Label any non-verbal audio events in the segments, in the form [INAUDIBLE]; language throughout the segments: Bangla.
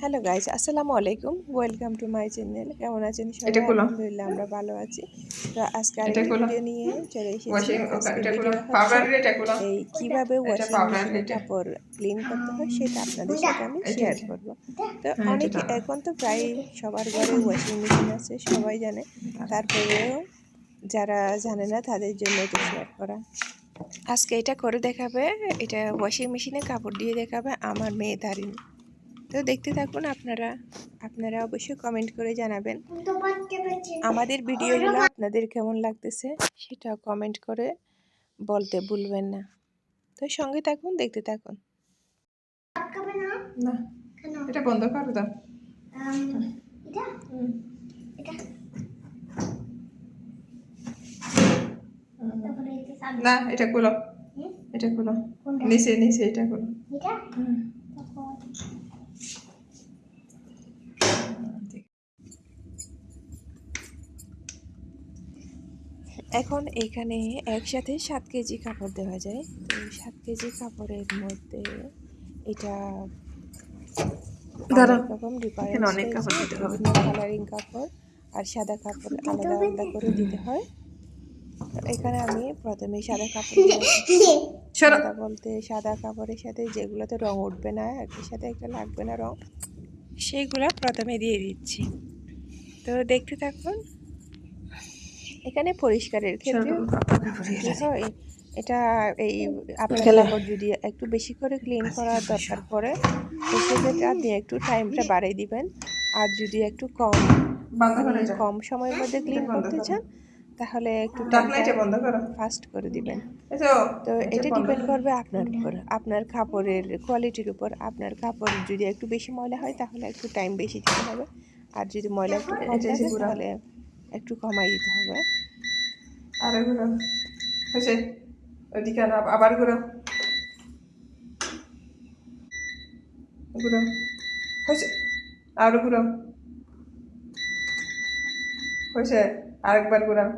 হ্যালো গাইজ আসসালামু আলাইকুম ওয়েলকাম টু মাই চ্যানেল কেমন আছেন সবাই। আলহামদুলিল্লাহ আমরা ভালো আছি। তো আজকে আরেকটা ভিডিও নিয়ে চলে এসেছি। এই কীভাবে ওয়াশিং মেশিনে এটা। কাপড় ক্লিন করতে হয় সেটা আপনাদের সাথে আমি শেয়ার। করব। তো অনেকে এখন তো প্রায় সবার ঘরে ওয়াশিং মেশিন আছে সবাই জানে। তারপরেও যারা জানে না তাদের জন্য এটা শেয়ার করা। আজকে এটা করে দেখাবে এটা ওয়াশিং মেশিনে কাপড় দিয়ে দেখাবে আমার মেয়ে দাঁড়িন তো দেখতে থাকুন আপনারা আপনারা অবশ্যই কমেন্ট করে জানাবেন। আমাদের ভিডিওগুলো আপনাদের কেমন লাগতেছে সেটা কমেন্ট করে বলতে ভুলবেন না। তো সঙ্গে থাকুন দেখতে থাকুন। না? এটা বন্ধ করে দাও। না এটা খুলো। এটা খুলো। নিচে নিচে এটা খুলো। এখন এখানে একসাথে সাত কেজি কাপড় দেওয়া যায়। তো সাত কেজি কাপড়ের মধ্যে এটা অনেক রকম কালারিং কাপড় আর সাদা কাপড় আলাদা আলাদা করে দিতে হয়। এখানে আমি প্রথমে সাদা কাপড় [LAUGHS] সাদা বলতে সাদা কাপড়ের সাথে যেগুলোতে রং উঠবে না একটার সাথে একটা লাগবে না রং সেইগুলো প্রথমে দিয়ে দিচ্ছি। তো দেখতে থাকুন এখানে পরিষ্কারের ক্ষেত্রে হয় এটা এই আপনার কাপড় যদি একটু বেশি করে ক্লিন করার দরকার পড়ে তো সেক্ষেত্রে আপনি একটু টাইমটা বাড়িয়ে দিবেন। আর যদি একটু কম কম সময়ের মধ্যে ক্লিন করতে চান তাহলে একটু বন্ধ করো। ফাস্ট করে দিবেন। তো তো এটা ডিপেন্ড করবে আপনার উপর আপনার কাপড়ের কোয়ালিটির উপর। আপনার কাপড় যদি একটু বেশি ময়লা হয় তাহলে একটু টাইম বেশি দিতে হবে। আর যদি ময়লা একটু কম থাকে তাহলে একটু কমাই দিতে হবে। আর ঘুরো হয়েছে। ওইদিকে আবার ঘুরো ঘুরো হয়েছে। আরও ঘুরো হয়েছে। আরেকবার ঘুরাও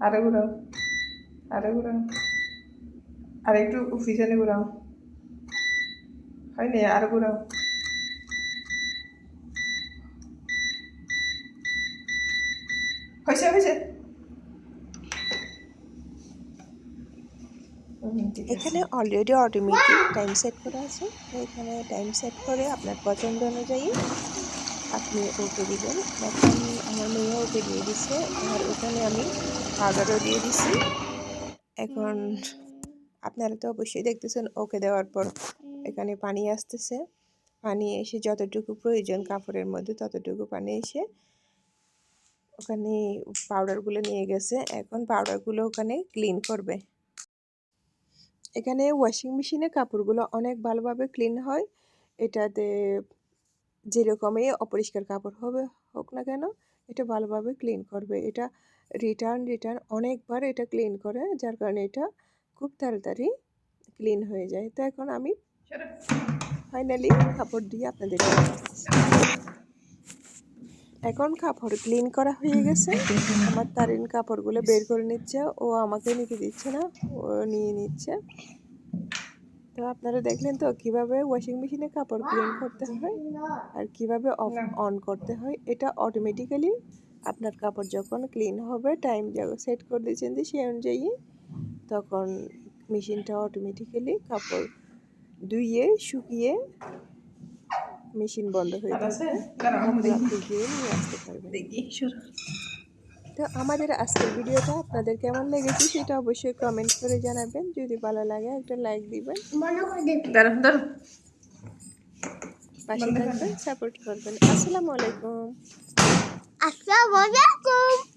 আরও ঘুরাও। আরও ঘুরাও। আর একটু পিছনে ঘুরাও। হয়নি? আরও ঘুরাও। হয়েছে হয়েছে। এখানে অলরেডি অটোমেটিক টাইম সেট করা আছে। এখানে টাইম সেট করে আপনার পছন্দ অনুযায়ী আপনি ওকে দিবেন। এখন আমার মেয়ে ওকে দিয়ে দিচ্ছে আর ওখানে আমি পাউডারও দিয়ে দিছি। এখন আপনারা তো অবশ্যই দেখতেছেন, ওকে দেওয়ার পর এখানে পানি আসতেছে। পানি এসে যতটুকু প্রয়োজন কাপড়ের মধ্যে ততটুকু পানি এসে ওখানে পাউডারগুলো নিয়ে গেছে। এখন পাউডারগুলো ওখানে ক্লিন করবে। এখানে ওয়াশিং মেশিনে কাপড়গুলো অনেক ভালোভাবে ক্লিন হয়। এটাতে যেরকমই অপরিষ্কার কাপড় হবে, হোক না কেন, এটা ভালোভাবে ক্লিন করবে। এটা রিটার্ন রিটার্ন অনেকবার এটা ক্লিন করে, যার কারণে এটা খুব তাড়াতাড়ি ক্লিন হয়ে যায়। তো এখন আমি। ফাইনালি কাপড় দিয়ে আপনাদের এখন কাপড় ক্লিন করা হয়ে গেছে। আমার তারিন কাপড়গুলো বের করে নিচ্ছে। ও আমাকে নিতে দিচ্ছে না, ও নিয়ে নিচ্ছে। তো আপনারা দেখলেন তো কীভাবে ওয়াশিং মেশিনে কাপড় ক্লিন করতে হয় আর কীভাবে অফ অন করতে হয় এটা অটোমেটিক্যালি আপনার কাপড় যখন ক্লিন হবে টাইম যখন সেট করে দিয়েছেন যে সেই অনুযায়ী তখন মেশিনটা অটোমেটিক্যালি কাপড় ধুইয়ে শুকিয়ে মেশিন বন্ধ হয়ে যাবে। আপনি গিয়ে নিয়ে আসতে পারবেন। তো আমাদের আজকের ভিডিওটা আপনাদের কেমন লেগেছে সেটা অবশ্যই কমেন্ট করে জানাবেন। যদি ভালো লাগে একটা লাইক দিবেন। পাশে থাকবেন সাপোর্ট করবেন। আসসালামু আলাইকুম। আসসালামু আলাইকুম।